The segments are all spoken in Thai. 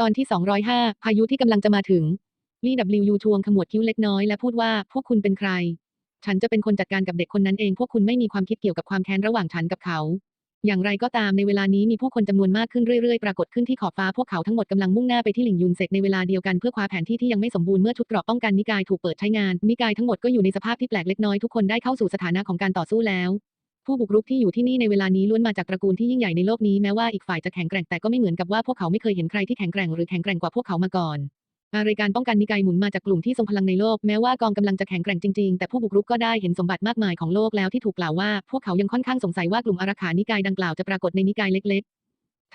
ตอนที่ 205 พายุที่กำลังจะมาถึงลี่ดับลิวยูทวงขมวดคิ้วเล็กน้อยและพูดว่าพวกคุณเป็นใคร ฉันจะเป็นคนจัดการกับเด็กคนนั้นเอง พวกคุณไม่มีความคิดเกี่ยวกับความแค้นระหว่างฉันกับเขา อย่างไรก็ตามในเวลานี้มีผู้คนจำนวนมากขึ้นเรื่อยๆ ปรากฏขึ้นที่ขอบฟ้าพวกเขาทั้งหมดกำลังมุ่งหน้าไปที่หลิงยุนเซกในเวลาเดียวกันเพื่อคว้าแผนที่ที่ยังไม่สมบูรณ์เมื่อชุดเกราะป้องกันนิกายถูกเปิดใช้งานนิกายทั้งหมดก็อยู่ในสภาพที่แปลกเล็กน้อยทุกคนได้เข้าสู่สถานะของการต่อสู้แล้ว ผู้บุกรุกที่อยู่ที่นี่ในเวลานี้ล้วนมาจากตระกูลที่ยิ่งใหญ่ในโลกนี้แม้ว่าอีกฝ่ายจะแข็งแกร่งแต่ก็ไม่เหมือนกับว่าพวกเขาไม่เคยเห็นใครที่แข็งแกร่งหรือแข็งแกร่งกว่าพวกเขามาก่อนอารยการป้องกันนิกายหมุนมาจากกลุ่มที่ทรงพลังในโลกแม้ว่ากองกำลังจะแข็งแกร่งจริงๆ แต่ผู้บุกรุกก็ได้เห็นสมบัติมากมายของโลกแล้วที่ถูกกล่าวว่า พวกเขายังค่อนข้างสงสัยว่ากลุ่มอารักขานิกายดังกล่าวจะปรากฏในนิกายเล็กๆ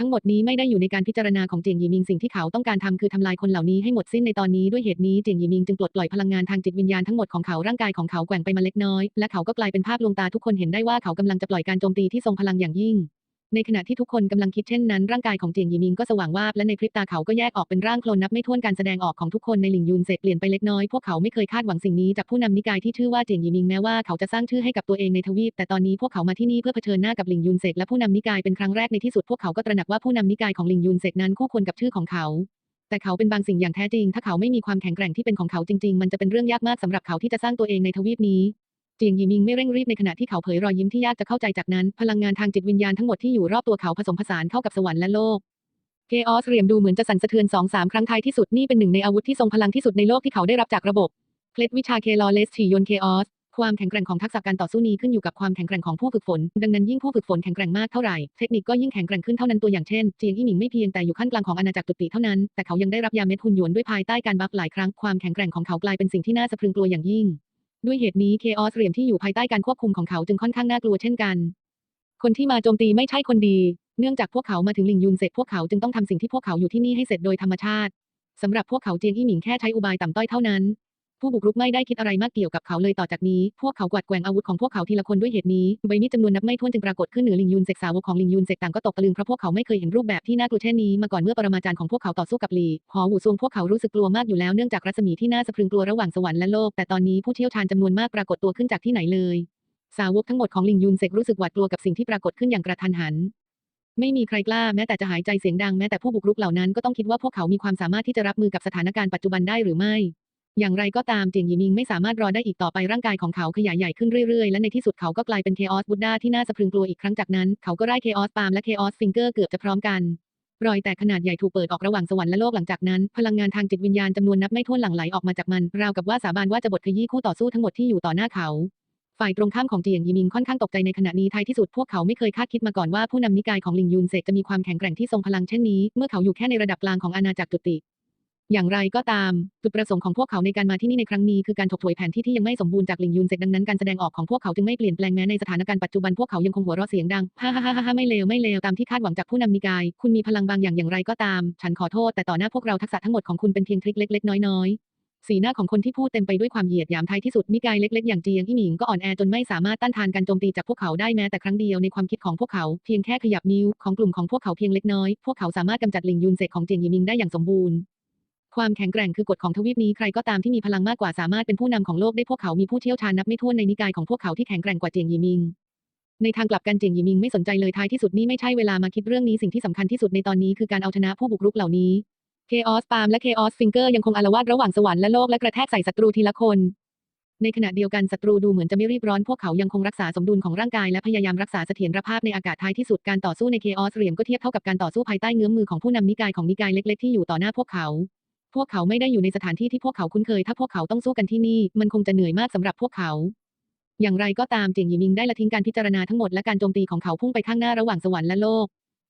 ทั้งหมดนี้ไม่ได้อยู่ในการพิจารณาของเจียงหยีมิงสิ่งที่เขาต้องการทำคือทำลายคนเหล่านี้ให้หมดสิ้นในตอนนี้ด้วยเหตุนี้เจียงหยีมิงจึงปลดปล่อยพลังงานทางจิตวิญญาณทั้งหมดของเขาร่างกายของเขาแกว่งไปมาเล็กน้อยและเขาก็กลายเป็นภาพลวงตาทุกคนเห็นได้ว่าเขากำลังจะปล่อยการโจมตีที่ทรงพลังอย่างยิ่ง ในขณะที่ทุกคนกำลังคิดเช่นนั้นร่างกายของเจียงหยีมิงก็สว่างวาบและในพริบตาเขาก็แยกออกเป็นร่างโคลนนับไม่ถ้วนการแสดงออกของทุกคนในหลิงยูนเซกเปลี่ยนไปเล็กน้อยพวกเขาไม่เคยคาดหวังสิ่งนี้จากผู้นำนิกายที่ชื่อว่าเจียงหยีมิงแม้ว่าเขาจะสร้างชื่อให้กับตัวเองในทวีปแต่ตอนนี้พวกเขามาที่นี่เพื่อเผชิญหน้ากับหลิงยูนเซกและผู้นำนิกายเป็นครั้งแรกในที่สุดพวกเขาก็ตระหนักว่าผู้นำนิกายของหลิงยูนเซกนั้นคู่ควรกับชื่อของเขาแต่เขาเป็นบางสิ่งอย่างแท้จริง ถ้าเขาไม่มีความแข็งแกร่งที่เป็นของเขาจริง ๆ มันจะเป็นเรื่องยากมากสำหรับเขาที่จะสร้างตัวเองในทวีปนี้ เจียงหยีมิงไม่เร่งรีบในขณะที่เขาเผยรอยยิ้มที่ยากจะเข้าใจจากนั้น พลังงานทางจิตวิญญาณทั้งหมดที่อยู่รอบตัวเขาผสมผสานเข้ากับสวรรค์และโลกเคออสเรียมดูเหมือนจะสั่นสะเทือนสองสามครั้งท้ายที่สุดนี่เป็นหนึ่งในอาวุธที่ทรงพลังที่สุดในโลกที่เขาได้รับจากระบบเคล็ดวิชาเคลอเลสฉียนเคออสความแข็งแกร่งของทักษะการต่อสู้นี้ขึ้นอยู่กับความแข็งแกร่งของผู้ฝึกฝน ดังนั้นยิ่งผู้ฝึกฝนแข็งแกร่งมากเท่าไหร่ เทคนิคก็ยิ่งแข็งแกร่งขึ้นเท่านั้นตัวอย่างเช่น เจียงอี้หมิงไม่เพียงแต่อยู่ขั้นกลางของอาณาจักรตุติเท่านั้น แต่เขายังได้รับยาเม็ดหุ่นยวนด้วยภายใต้การบัฟหลายครั้ง ความแข็งแกร่งของเขากลายเป็นสิ่งที่น่าสะพรึงกลัวอย่างยิ่ง ด้วยเหตุนี้เคออสเรียมที่อยู่ภายใต้การควบคุมของเขาจึงค่อนข้างน่ากลัวเช่นกัน คนที่มาโจมตีไม่ใช่คนดี เนื่องจากพวกเขามาถึงลิงยุนเสร็จพวกเขาจึงต้องทำสิ่งที่พวกเขาอยู่ที่นี่ให้เสร็จโดยธรรมชาติสำหรับพวกเขาเจียงอี้หมิงแค่ใช้อุบายต่ำต้อยเท่านั้น ผู้บุกรุกไม่ได้คิดอะไรมากเกี่ยวกับเขาเลยต่อจากนี้ พวกเขากวาดแกว่งอาวุธของพวกเขาทีละคนด้วยเหตุนี้ใบมีดจำนวนนับไม่ถ้วนจึงปรากฏขึ้นเหนือลิงยุนเสกสาวกของลิงยุนเสกต่างก็ตกตะลึงเพราะพวกเขาไม่เคยเห็นรูปแบบที่น่ากลัวเช่นนี้มาก่อนเมื่อปรมาจารย์ของพวกเขาต่อสู้กับลีหอหูซวงพวกเขารู้สึกกลัวมากอยู่แล้วเนื่องจากรัศมีที่น่าสะพรึงกลัวระหว่างสวรรค์และโลกแต่ตอนนี้ผู้เชี่ยวชาญจำนวนมากปรากฏตัวขึ้นจากที่ไหนเลย สาวกทั้งหมดของลิงยุนเสกรู้สึกหวาดกลัวกับสิ่งที่ปรากฏขึ้นอย่างกระทันหันไม่มีใครกล้าแม้แต่จะหายใจเสียงดังแม้แต่ผู้บุกรุกเหล่านั้นก็ต้องคิดว่าพวกเขามีความสามารถที่จะรับมือกับสถานการณ์ปัจจุบันได้หรือไม่ อย่างไรก็ตามเจียงหยีมิงไม่สามารถรอได้อีกต่อไปร่างกายของเขาขยายใหญ่ขึ้นเรื่อยๆ และในที่สุดเขาก็กลายเป็นเคออสบุดดาที่น่าสะพรึงกลัวอีกครั้งจากนั้น เขาก็ไล่เคออสปาล์มและเคออสฟิงเกอร์เกือบจะพร้อมกันรอยแตกขนาดใหญ่ถูกเปิดออกระหว่างสวรรค์และโลกหลังจากนั้น พลังงานทางจิตวิญญาณจำนวนนับไม่ถ้วนหลั่งไหลออกมาจากมันราวกับว่าสาบานว่าจะบดขยี้คู่ต่อสู้ทั้งหมดที่อยู่ต่อหน้าเขา ฝ่ายตรงข้ามของเจียงยีมิงค่อนข้างตกใจในขณะนี้ท้ายที่สุดพวกเขาไม่เคยคาดคิดมาก่อนว่าผู้นำนิกายของลิงยุนเซกจะมีความแข็งแกร่งที่ทรงพลังเช่นนี้ เมื่อเขาอยู่แค่ในระดับกลางของอาณาจักรจุติ อย่างไรก็ตาม จุดประสงค์ของพวกเขาในการมาที่นี่ในครั้งนี้คือการถกถวยแผนที่ที่ยังไม่สมบูรณ์จากหลิงยุนเซกดังนั้นการแสดงออกของพวกเขาจึงไม่เปลี่ยนแปลงแม้ในสถานการณ์ปัจจุบันพวกเขายังคงหัวเราะเสียงดังฮ่าฮ่าฮ่าฮ่าไม่เลวไม่เลวตามที่คาดหวังจากผู้นำนิกาย คุณมีพลังบางอย่างอย่างไรก็ตาม ฉันขอโทษแต่ต่อหน้าพวกเราทักษะทั้งหมดของคุณเป็นเพียงทริคเล็ก ๆ น้อยๆสีหน้าของคนที่พูดเต็มไปด้วยความเหยียดหยามท้ายที่สุดนิกายเล็ก ๆ อย่างเจียงอี้หมิงก็อ่อนแอจนไม่สามารถต้านทานการโจมตีจากพวกเขาได้แม้แต่ครั้งเดียวในความคิดของพวกเขาเพียงแค่ขยับนิ้วของกลุ่มของพวกเขาเพียงเล็กน้อยพวกเขาสามารถกำจัดลิงยุนเซกของเจียงยีมิงได้อย่างสมบูรณ์ ความแข็งแกร่งคือกฎของทวีปนี้ใครก็ตามที่มีพลังมากกว่าสามารถเป็นผู้นำของโลกได้พวกเขามีผู้เชี่ยวชาญนับไม่ถ้วนในนิกายของพวกเขาที่แข็งแกร่งกว่าเจียงยีมิง ในทางกลับกันเจียงยีมิงไม่สนใจเลยท้ายที่สุดนี่ไม่ใช่เวลามาคิดเรื่องนี้สิ่งที่สำคัญที่สุดในตอนนี้คือการเอาชนะผู้บุกรุกเหล่านี้เคออสปาล์มและเคออสฟิงเกอร์ยังคงอาละวาดระหว่างสวรรค์และโลกและกระแทกใส่ศัตรูทีละคน ในขณะเดียวกันศัตรูดูเหมือนจะไม่รีบร้อนพวกเขายังคงรักษาสมดุลของร่างกายและพยายามรักษาเสถียรภาพในอากาศท้ายที่สุดการต่อสู้ในเคออสเหลี่ยมก็เทียบเท่ากับการต่อสู้ภายใต้เงื้อมมือของผู้นำนิกายของนิกายเล็กๆที่อยู่ต่อหน้าพวกเขา พวกเขาไม่ได้อยู่ในสถานที่ที่พวกเขาคุ้นเคย ถ้าพวกเขาต้องสู้กันที่นี่ มันคงจะเหนื่อยมากสำหรับพวกเขา อย่างไรก็ตามเจียงหยีมิงได้ละทิ้งการพิจารณาทั้งหมดและการโจมตีของเขาพุ่งไปข้างหน้าระหว่างสวรรค์และโลก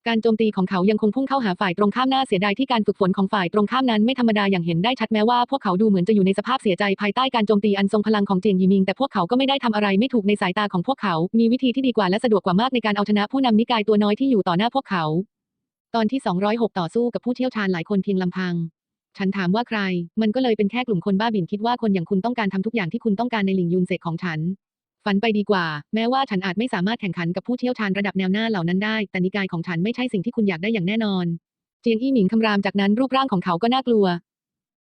การโจมตีของเขายังคงพุ่งเข้าหาฝ่ายตรงข้ามหน้าเสียดายที่การฝึกฝนของฝ่ายตรงข้ามนั้นไม่ธรรมดาอย่างเห็นได้ชัดแม้ว่าพวกเขาดูเหมือนจะอยู่ในสภาพเสียใจภายใต้การโจมตีอันทรงพลังของเจียงยีมิงแต่พวกเขาก็ไม่ได้ทำอะไรไม่ถูกในสายตาของพวกเขา มีวิธีที่ดีกว่าและสะดวกกว่ามากในการเอาชนะผู้นำนิกายตัวน้อยที่อยู่ต่อหน้าพวกเขา ตอนที่ 206 ต่อสู้กับผู้เชี่ยวชาญหลายคนเพียงลำพัง ฉันถามว่าใคร มันก็เลยเป็นแค่กลุ่มคนบ้าบิ่นคิดว่าคนอย่างคุณต้องการทำทุกอย่างที่คุณต้องการในหลิงยุนเซกของฉัน ฝันไปดีกว่า แม้ว่าฉันอาจไม่สามารถแข่งขันกับผู้เชี่ยวชาญระดับแนวหน้าเหล่านั้นได้ แต่นิกายของฉันไม่ใช่สิ่งที่คุณอยากได้อย่างแน่นอน เจียงอี้หมิงคำรามจากนั้นรูปร่างของเขาก็น่ากลัว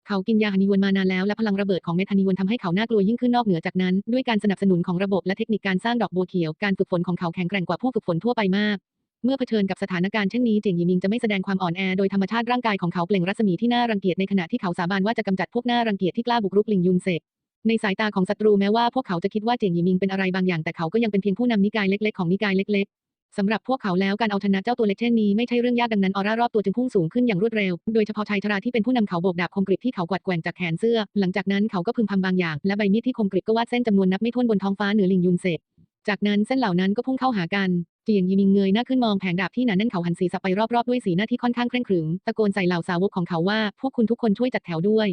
เขากินยาฮันิวนมานานแล้วและพลังระเบิดของเม็ดฮันิวนทำให้เขาน่ากลัวยิ่งขึ้นนอกเหนือจากนั้น ด้วยการสนับสนุนของระบบและเทคนิคการสร้างดอกบัวเขียวการฝึกฝนของเขาแข็งแกร่งกว่าผู้ฝึกฝนทั่วไปมาก เมื่อเผชิญกับสถานการณ์เช่นนี้เจียงหยีมิงจะไม่แสดงความอ่อนแอโดยธรรมชาติร่างกายของเขาเปล่งรัศมีที่น่ารังเกียจในขณะที่เขาสาบานว่าจะกำจัดพวกน่ารังเกียจที่กล้าบุกรุกหลิงยุนเซกในสายตาของศัตรูแม้ว่าพวกเขาจะคิดว่าเจียงหยีมิงเป็นอะไรบางอย่างแต่เขาก็ยังเป็นเพียงผู้นำนิกายเล็กๆของนิกายเล็กๆสำหรับพวกเขาแล้วการเอาชนะเจ้าตัวเล็กเช่นนี้ไม่ใช่เรื่องยากดังนั้นออร่ารอบตัวจึงพุ่งสูงขึ้นอย่างรวดเร็ว โดยเฉพาะชายชราที่เป็นผู้นำเขาโบกดาบคมกริบที่เขากวัดแกว่งจากแขนเสื้อ หลังจากนั้นเขาก็พึมพำบางอย่างและใบมีดที่คมกริบก็วาดเส้นจำนวนนับไม่ถ้วนบนท้องฟ้าเหนือลิงยุนเซกจากนั้นเส้นเหล่านั้นก็พุ่งเข้าหากัน เจียงยีมิงเงยหน้าขึ้นมองแผงดาบที่หนาแน่นเขาหันศีรษะไปรอบๆด้วยสีหน้าที่ค่อนข้างเคร่งขรึมตะโกนใส่เหล่าสาวกของเขาว่า พวกคุณทุกคนช่วยจัดแถวด้วย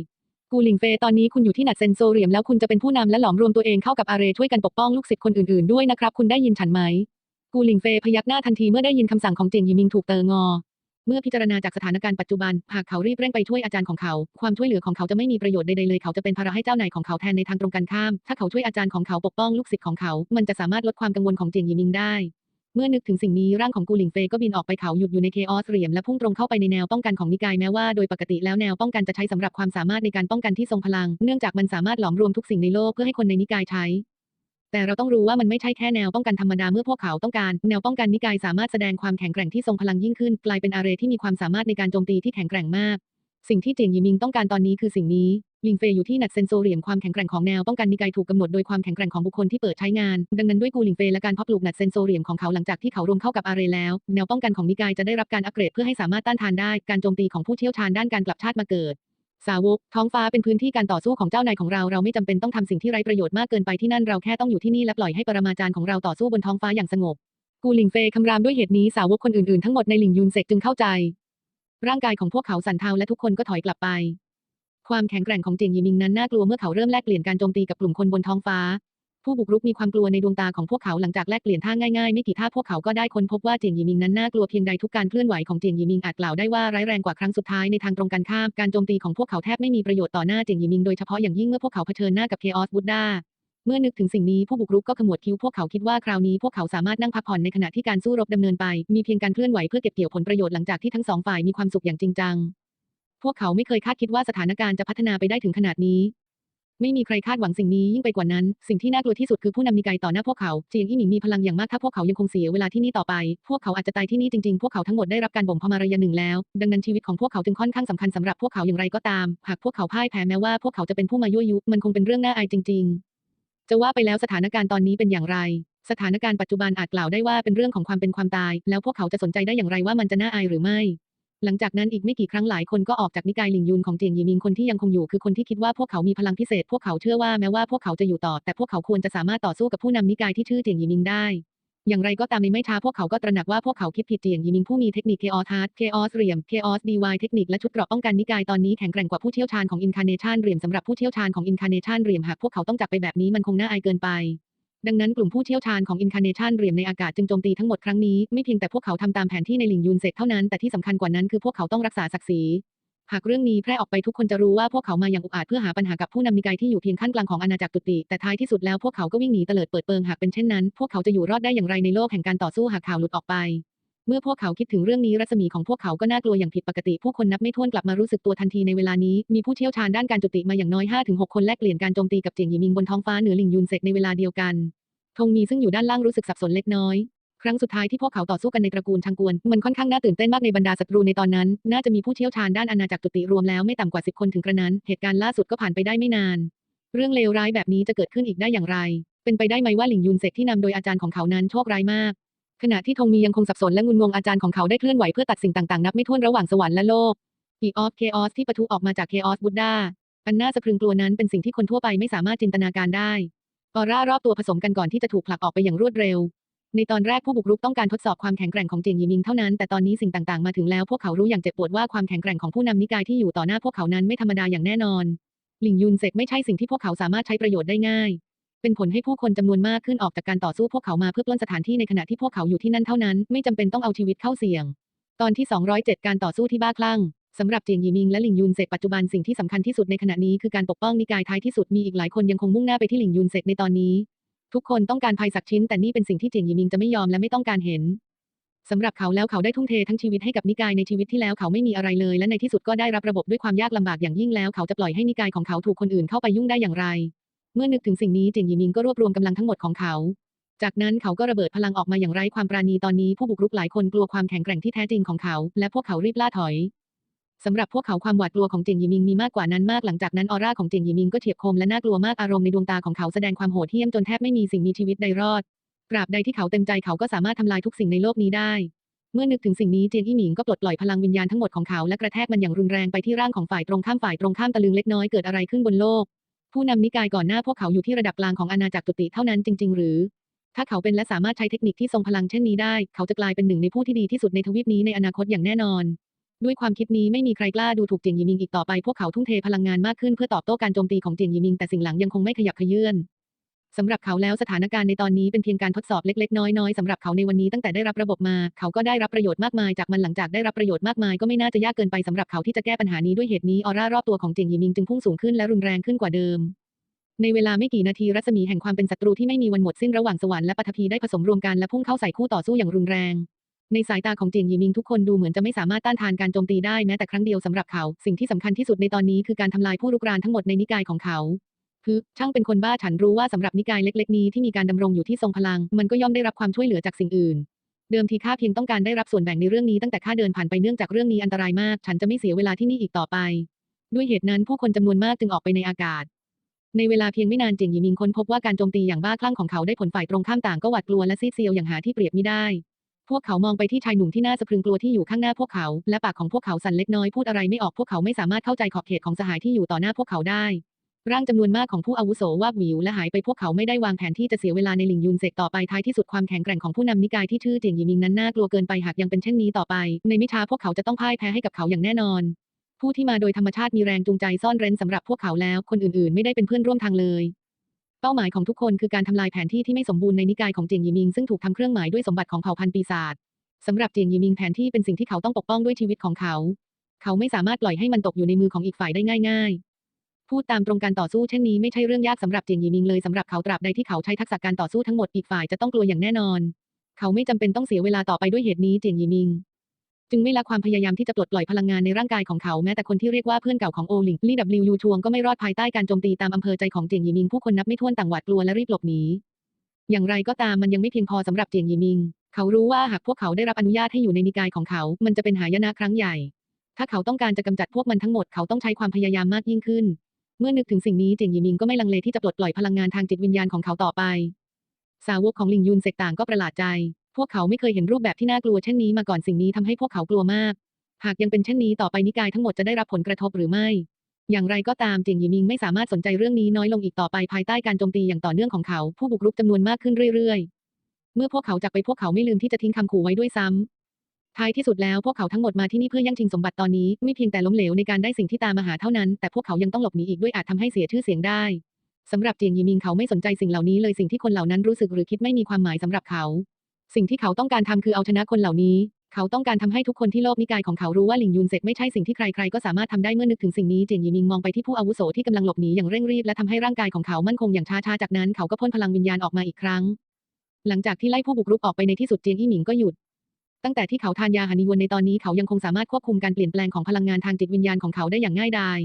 กูหลิงเฟยตอนนี้คุณอยู่ที่หนัดเซนโซเรียมแล้วคุณจะเป็นผู้นำและหลอมรวมตัวเองเข้ากับอาเรช่วยกันปกป้องลูกศิษย์คนอื่นๆด้วยนะครับ คุณได้ยินฉันไหม กูหลิงเฟยพยักหน้าทันทีเมื่อได้ยินคำสั่งของเจียงยีมิงถูกเตองอ เมื่อพิจารณาจากสถานการณ์ปัจจุบัน หากเขารีบเร่งไปช่วยอาจารย์ของเขา ความช่วยเหลือของเขาจะไม่มีประโยชน์ใดๆเลย เขาจะเป็นภาระให้เจ้านายของเขาแทนในทางตรงกันข้าม ถ้าเขาช่วยอาจารย์ของเขาปกป้องลูกศิษย์ของเขา มันจะสามารถลดความกังวลของเจียงยีมิงได้ เมื่อนึกถึงสิ่งนี้ร่างของกูหลิงเฟยก็บินออกไปเขาหยุดอยู่ในเคออสเรียมและพุ่งตรงเข้าไปในแนวป้องกันของนิกายแม้ว่าโดยปกติแล้วแนวป้องกันจะใช้สำหรับความสามารถในการป้องกันที่ทรงพลัง เนื่องจากมันสามารถหลอมรวมทุกสิ่งในโลกเพื่อให้คนในนิกายใช้ แต่เราต้องรู้ว่ามันไม่ใช่แค่แนวป้องกันธรรมดาเมื่อพวกเขาต้องการ แนวป้องกันนิกายสามารถแสดงความแข็งแกร่งที่ทรงพลังยิ่งขึ้น กลายเป็นอาเรที่มีความสามารถในการโจมตีที่แข็งแกร่งมาก สิ่งที่เจียงหยีมิงต้องการตอนนี้คือสิ่งนี้ลิงเฟยอยู่ที่หนัดเซนโซเรียมความแข็งแกร่งของแนวป้องกันนิกายถูกกำหนดโดยความแข็งแกร่งของบุคคลที่เปิดใช้งาน ดังนั้นด้วยกูลิงเฟยและการเพาะปลูกหนัดเซนโซเรียมของเขาหลังจากที่เขารวมเข้ากับอาเรแล้ว แนวป้องกันของนิกายจะได้รับการอัปเกรดเพื่อให้สามารถต้านทานได้การโจมตีของผู้เชี่ยวชาญด้านการกลับชาติมาเกิด สาวกท้องฟ้าเป็นพื้นที่การต่อสู้ของเจ้านายของเราเราไม่จำเป็นต้องทำสิ่งที่ไร้ประโยชน์มากเกินไปที่นั่นเราแค่ต้องอยู่ที่นี่และปล่อยให้ปรมาจารย์ของเราต่อสู้บนท้องฟ้าอย่างสงบกูหลิงเฟยคำรามด้วยเหตุนี้สาวกคนอื่นๆทั้งหมดในหลิงยุนเซกจึงเข้าใจ ร่างกายของพวกเขาสั่นเทาและทุกคนก็ถอยกลับไป ความแข็งแกร่งของเจียงยีมิงนั้นน่ากลัวเมื่อเขาเริ่มแลกเปลี่ยนการโจมตีกับกลุ่มคนบนท้องฟ้า ผู้บุกรุกมีความกลัวในดวงตาของพวกเขาหลังจากแลกเปลี่ยนท่าง่ายๆไม่กี่ท่าพวกเขาก็ได้ค้นพบว่าเจียงยีมิงนั้นน่ากลัวเพียงใดทุกการเคลื่อนไหวของเจียงยีมิงอาจกล่าวได้ว่าร้ายแรงกว่าครั้งสุดท้ายในทางตรงกันข้ามการโจมตีของพวกเขาแทบไม่มีประโยชน์ต่อหน้าเจียงยีมิงโดยเฉพาะอย่างยิ่งเมื่อพวกเขาเผชิญหน้ากับเคออสบุดดา เมื่อนึกถึงสิ่งนี้ผู้บุกรุกก็ขมวดคิ้วพวกเขาคิดว่าคราวนี้พวกเขาสามารถนั่งพักผ่อนในขณะที่การสู้รบดำเนินไป มีเพียงการเคลื่อนไหวเพื่อเก็บเกี่ยวผลประโยชน์หลังจากที่ทั้งสองฝ่ายมีความสุขอย่างจริงจัง พวกเขาไม่เคยคาดคิดว่าสถานการณ์จะพัฒนาไปได้ถึงขนาดนี้ ไม่มีใครคาดหวังสิ่งนี้ยิ่งไปกว่านั้น สิ่งที่น่ากลัวที่สุดคือผู้นำนิกายต่อหน้าพวกเขาเจียงอี้หมิงมีพลังอย่างมากถ้าพวกเขายังคงเสียเวลาที่นี่ต่อไป พวกเขาอาจจะตายที่นี่จริงๆ พวกเขาทั้งหมดได้รับการบ่มเพามาระยะหนึ่งแล้ว ดังนั้นชีวิตของพวกเขาจึงค่อนข้างสำคัญสำหรับพวกเขาอย่างไรก็ตาม หากพวกเขาพ่ายแพ้แม้ว่าพวกเขาจะเป็นผู้มายั่วยุมันคงเป็นเรื่องน่าอายจริง ๆ จะว่าไปแล้วสถานการณ์ตอนนี้เป็นอย่างไร สถานการณ์ปัจจุบันอาจกล่าวได้ว่าเป็นเรื่องของความเป็นความตาย แล้วพวกเขาจะสนใจได้อย่างไรว่ามันจะน่าอายหรือไม่ หลังจากนั้นอีกไม่กี่ครั้งหลายคนก็ออกจากนิกายหลิงยุนของเจียงยีมิงคนที่ยังคงอยู่คือคนที่คิดว่าพวกเขามีพลังพิเศษ พวกเขาเชื่อว่าแม้ว่าพวกเขาจะอยู่ต่อ แต่พวกเขาควรจะสามารถต่อสู้กับผู้นำนิกายที่ชื่อเจียงยีมิงได้ อย่างไรก็ตามในไม่ช้าพวกเขาก็ตระหนักว่าพวกเขาคิดผิดเจียงยีมิงผู้มีเทคนิคเคออสฮาร์ดเคออสเหลี่ยมเคออสดีวายเทคนิคและชุดเกราะป้องกันนิกายตอนนี้แข็งแกร่งกว่าผู้เชี่ยวชาญของอินคาเนชันเหลี่ยมสำหรับผู้เชี่ยวชาญของอินคาเนชันเหลี่ยมหากพวกเขาต้องจับไปแบบนี้มันคงน่าอายเกินไป ดังนั้นกลุ่มผู้เชี่ยวชาญของ Incarnation เหลี่ยมในอากาศจึงโจมตีทั้งหมดครั้งนี้ไม่เพียงแต่พวกเขาทำตามแผนที่ในหลิงยูนเซกเท่านั้นแต่ที่สำคัญกว่านั้นคือพวกเขาต้องรักษาศักดิ์ศรี หากเรื่องนี้แพร่ออกไปทุกคนจะรู้ว่าพวกเขามาอย่างอุกอาจเพื่อหาปัญหากับผู้นำนิกายที่อยู่เพียงขั้นกลางของอาณาจักรตุติ แต่ท้ายที่สุดแล้วพวกเขาก็วิ่งหนีเตลิดเปิดเปิงหากเป็นเช่นนั้น พวกเขาจะอยู่รอดได้อย่างไรในโลกแห่งการต่อสู้หากข่าวหลุดออกไป เมื่อพวกเขาคิดถึงเรื่องนี้รัศมีของพวกเขาก็น่ากลัวอย่างผิดปกติ ผู้คนนับไม่ถ้วนกลับมารู้สึกตัวทันทีในเวลานี้ มีผู้เชี่ยวชาญด้านการจุติมาอย่างน้อย5-6คนแลกเปลี่ยนการโจมตีกับเจียงหยีมิงบนท้องฟ้าเหนือหลิงยูนเซกในเวลาเดียวกันธงมีซึ่งอยู่ด้านล่างรู้สึกสับสนเล็กน้อย ครั้งสุดท้ายที่พวกเขาต่อสู้กันในตระกูลชังกวน มันค่อนข้างน่าตื่นเต้นมากในบรรดาศัตรูในตอนนั้น น่าจะมีผู้เชี่ยวชาญด้านอาณาจักรตุติรวมแล้วไม่ต่ำกว่าสิบคนถึงกระนั้น เหตุการณ์ล่าสุดก็ผ่านไปได้ไม่นาน เรื่องเลวร้ายแบบนี้จะเกิดขึ้นอีกได้อย่างไร เป็นไปได้ไหมว่าหลิงยุนเซกที่นำโดยอาจารย์ของเขานั้นโชคร้ายมาก ขณะที่ธงมียังคงสับสนและงุนงงอาจารย์ของเขาได้เคลื่อนไหวเพื่อตัดสิ่งต่างๆนับไม่ถ้วนระหว่างสวรรค์และโลกอีออฟเคออสที่ปะทุออกมาจากเคออสบุดดาอันน่าสะพรึงกลัวนั้นเป็นสิ่งที่คนทั่วไปไม่สามารถจินตนาการได้ออร่ารอบตัวผสมกันก่อนที่จะถูกผลักออกไปอย่างรวดเร็ว ในตอนแรกผู้บุกรุกต้องการทดสอบความแข็งแกร่งของเจียงยีมิงเท่านั้น แต่ตอนนี้สิ่งต่างๆมาถึงแล้วพวกเขารู้อย่างเจ็บปวดว่าความแข็งแกร่งของผู้นำนิกายที่อยู่ต่อหน้าพวกเขานั้นไม่ธรรมดาอย่างแน่นอน หลิงยุนเซกไม่ใช่สิ่งที่พวกเขาสามารถใช้ประโยชน์ได้ง่าย เป็นผลให้ผู้คนจำนวนมากขึ้นออกจากการต่อสู้พวกเขามาเพื่อปล้นสถานที่ในขณะที่พวกเขาอยู่ที่นั่นเท่านั้น ไม่จำเป็นต้องเอาชีวิตเข้าเสี่ยง ตอนที่ 207 การต่อสู้ที่บ้าคลั่งสำหรับเจียงยีมิงและหลิงยุนเซกปัจจุบันสิ่งที่สำคัญที่สุดในขณะนี้คือการปกป้องนิกายท้ายที่สุดมีอีกหลายคนยังคงมุ่งหน้าไปที่หลิงยุนเซกในตอนนี้ ทุกคนต้องการภัยสักชิ้นแต่นี่เป็นสิ่งที่เจียงยีมิงจะไม่ยอมและไม่ต้องการเห็นสำหรับเขาแล้วเขาได้ทุ่มเททั้งชีวิตให้กับนิกายในชีวิตที่แล้วเขาไม่มีอะไรเลย และในที่สุดก็ได้รับระบบด้วยความยากลำบากอย่างยิ่งแล้ว เขาจะปล่อยให้นิกายของเขาถูกคนอื่นเข้าไปยุ่งได้อย่างไร เมื่อนึกถึงสิ่งนี้เจียงยีมิงก็รวบรวมกำลังทั้งหมดของเขา จากนั้นเขาก็ระเบิดพลังออกมาอย่างไร้ความปราณีตอนนี้ผู้บุกรุกหลายคนกลัวความแข็งแกร่งที่แท้จริงของเขา และพวกเขารีบล่าถอย สำหรับพวกเขาความหวาดกลัวของเจียงหยิมิงมีมากกว่านั้นมากหลังจากนั้นออร่าของเจียงหยิมิงก็เฉียบคมและน่ากลัวมากอารมณ์ในดวงตาของเขาแสดงความโหดเหี้ยมจนแทบไม่มีสิ่งมีชีวิตใดรอดตราบใดที่เขาเต็มใจเขาก็สามารถทำลายทุกสิ่งในโลกนี้ได้ เมื่อนึกถึงสิ่งนี้เจียงอี้หมิงก็ปลดปล่อยพลังวิญญาณทั้งหมดของเขาและกระแทกมันอย่างรุนแรงไปที่ร่างของฝ่ายตรงข้ามฝ่ายตรงข้ามตะลึงเล็กน้อยเกิดอะไรขึ้นบนโลก ผู้นำนิกายก่อนหน้าพวกเขาอยู่ที่ระดับกลางของอาณาจักรตุติเท่านั้นจริง ๆ หรือ ถ้าเขาเป็นและสามารถใช้เทคนิคที่ทรงพลังเช่นนี้ได้ เขาจะกลายเป็นหนึ่งในผู้ที่ดีที่สุดในทวีปนี้ในอนาคตอย่างแน่นอน ด้วยความคิดนี้ไม่มีใครกล้าดูถูกเจียงหยิมิงอีกต่อไปพวกเขาทุ่มเทพลังงานมากขึ้นเพื่อตอบโต้การโจมตีของเจียงหยิมิงแต่สิ่งหลังยังคงไม่ขยับขยื่นสำหรับเขาแล้วสถานการณ์ในตอนนี้เป็นเพียงการทดสอบเล็กๆ น้อยๆสำหรับเขาในวันนี้ตั้งแต่ได้รับระบบมา เขาก็ได้รับประโยชน์มากมายจากมันหลังจากได้รับประโยชน์มากมายก็ไม่น่าจะยากเกินไปสำหรับเขาที่จะแก้ปัญหานี้ด้วยเหตุนี้ออร่ารอบตัวของเจียงหยิมิงจึงพุ่งสูงขึ้นและรุนแรงขึ้นกว่าเดิม ในเวลาไม่กี่นาทีรัศมีแห่งความเป็นศัตรูที่ไม่มีวันหมดสิ้นระหว่างสวรรค์และปฐพีได้ผสมรวมกันและพุ่งเข้าใส่คู่ต่อสู้อย่างรุนแรง ในสายตาของเจียงหยิมิงทุกคนดูเหมือนจะไม่สามารถต้านทานการโจมตีได้แม้แต่ครั้งเดียวสำหรับเขา สิ่งที่สำคัญที่สุดในตอนนี้คือการทำลายผู้รุกรานทั้งหมดในนิกายของเขาฮึช่างเป็นคนบ้าฉันรู้ว่าสำหรับนิกายเล็ก ๆ นี้ที่มีการดำรงอยู่ที่ทรงพลัง มันก็ย่อมได้รับความช่วยเหลือจากสิ่งอื่น เดิมทีข้าเพียงต้องการได้รับส่วนแบ่งในเรื่องนี้ตั้งแต่ข้าเดินผ่านไปเนื่องจากเรื่องนี้อันตรายมาก ฉันจะไม่เสียเวลาที่นี่อีกต่อไป ด้วยเหตุนั้นผู้คนจำนวนมากจึงออกไปในอากาศ ในเวลาเพียงไม่นานเจียงหยิมิงค้นพบว่าการโจมตีอย่างบ้าคลั่งของเขาได้ผลฝ่ายตรงข้ามต่างก็หวาดกลัวและซีดเซียวอย่างหาที่เปรียบไม่ได้ พวกเขามองไปที่ชายหนุ่มที่น่าสะพรึงกลัวที่อยู่ข้างหน้าพวกเขา และปากของพวกเขาสั่นเล็กน้อยพูดอะไรไม่ออกพวกเขาไม่สามารถเข้าใจขอบเขตของสหายที่อยู่ต่อหน้าพวกเขาได้ร่างจำนวนมากของผู้อาวุโสวาบหวิวและหายไปพวกเขาไม่ได้วางแผนที่จะเสียเวลาในหลิงยุนเซกต่อไปท้ายที่สุดความแข็งแกร่งของผู้นำนิกายที่ชื่อเจียงหยิมิงนั้นน่ากลัวเกินไปหากยังเป็นเช่นนี้ต่อไป ในไม่ช้าพวกเขาจะต้องพ่ายแพ้ให้กับเขาอย่างแน่นอน ผู้ที่มาโดยธรรมชาติมีแรงจูงใจซ่อนเร้นสำหรับพวกเขาแล้ว คนอื่นๆ ไม่ได้เป็นเพื่อนร่วมทางเลย เป้าหมายของทุกคนคือการทำลายแผนที่ที่ไม่สมบูรณ์ในนิกายของเจียงหยิมิงซึ่งถูกทำเครื่องหมายด้วยสมบัติของเผ่าพันธุ์ปีศาจสำหรับเจียงหยิมิงแผนที่เป็นสิ่งที่เขาต้องปกป้องด้วยชีวิตของเขา เขาไม่สามารถปล่อยให้มันตกอยู่ในมือของอีกฝ่ายได้ง่าย ๆ พูดตามตรงการต่อสู้เช่นนี้ไม่ใช่เรื่องยากสำหรับเจียงหยิมิงเลยสำหรับเขาตราบใดที่เขาใช้ทักษะการต่อสู้ทั้งหมดอีกฝ่ายจะต้องกลัวอย่างแน่นอน เขาไม่จำเป็นต้องเสียเวลาต่อไปด้วยเหตุนี้เจียงหยิมิง จึงไม่ละความพยายามที่จะปลดปล่อยพลังงานในร่างกายของเขาแม้แต่คนที่เรียกว่าเพื่อนเก่าของโอหลิงลี่ดับลิวยูชวงก็ไม่รอดภายใต้การโจมตีตามอำเภอใจของเจียงหยิมิงผู้คนนับไม่ถ้วนต่างหวาดกลัวและรีบหลบหนีอย่างไรก็ตามมันยังไม่เพียงพอสำหรับเจียงหยิมิง เขารู้ว่าหากพวกเขาได้รับอนุญาตให้อยู่ในนิกายของเขา มันจะเป็นหายนะครั้งใหญ่ ถ้าเขาต้องการจะกำจัดพวกมันทั้งหมดเขาต้องใช้ความพยายามมากยิ่งขึ้น เมื่อนึกถึงสิ่งนี้เจียงหยิมิงก็ไม่ลังเลที่จะปลดปล่อยพลังงานทางจิตวิญญาณของเขาต่อไป สาวกของลิงยุนเซกต่างก็ประหลาดใจ พวกเขาไม่เคยเห็นรูปแบบที่น่ากลัวเช่นนี้มาก่อนสิ่งนี้ทำให้พวกเขากลัวมาก หากยังเป็นเช่นนี้ต่อไปนิกายทั้งหมดจะได้รับผลกระทบหรือไม่ อย่างไรก็ตามเจียงหยิมิงไม่สามารถสนใจเรื่องนี้น้อยลงอีกต่อไปภายใต้การโจมตีอย่างต่อเนื่องของเขา ผู้บุกรุกจำนวนมากขึ้นเรื่อยๆ เมื่อพวกเขาจากไปพวกเขาไม่ลืมที่จะทิ้งคำขู่ไว้ด้วยซ้ำท้ายที่สุดแล้วพวกเขาทั้งหมดมาที่นี่เพื่อย่งชิงสมบัติตอนนี้ไม่เพียงแต่ล้มเหลวในการได้สิ่งที่ตามมาหาเท่านั้น แต่พวกเขายังต้องหลบหนีอีกด้วยอาจทำให้เสียชื่อเสียงได้สำหรับเจียงหยิมิงเขาไม่สนใจสิ่งเหล่านี้เลยสิ่งที่คนเหล่านั้นรู้สึกหรือคิดไม่มีความหมายสำหรับเขา สิ่งที่เขาต้องการทำคือเอาชนะคนเหล่านี้ เขาต้องการทำให้ทุกคนที่โลกนิกายของเขารู้ว่าหลิงยุนเซ็กไม่ใช่สิ่งที่ใครๆก็สามารถทำได้เมื่อนึกถึงสิ่งนี้เจียงหยิมิงมองไปที่ผู้อาวุโสที่กำลังหลบหนีอย่างเร่งรีบและทำให้ร่างกายของเขามั่นคงอย่างช้าๆจากนั้นเขาก็พ่นพลังวิญญาณออกมาอีกครั้ง หลังจากที่ไล่ผู้บุกรุกออกไปในที่สุดเจียงอี้หมิงก็หยุดตั้งแต่ที่เขาทานยาหานิวนในตอนนี้เขายังคงสามารถควบคุมการเปลี่ยนแปลงของพลังงานทางจิตวิญญาณของเขาได้อย่างง่ายดาย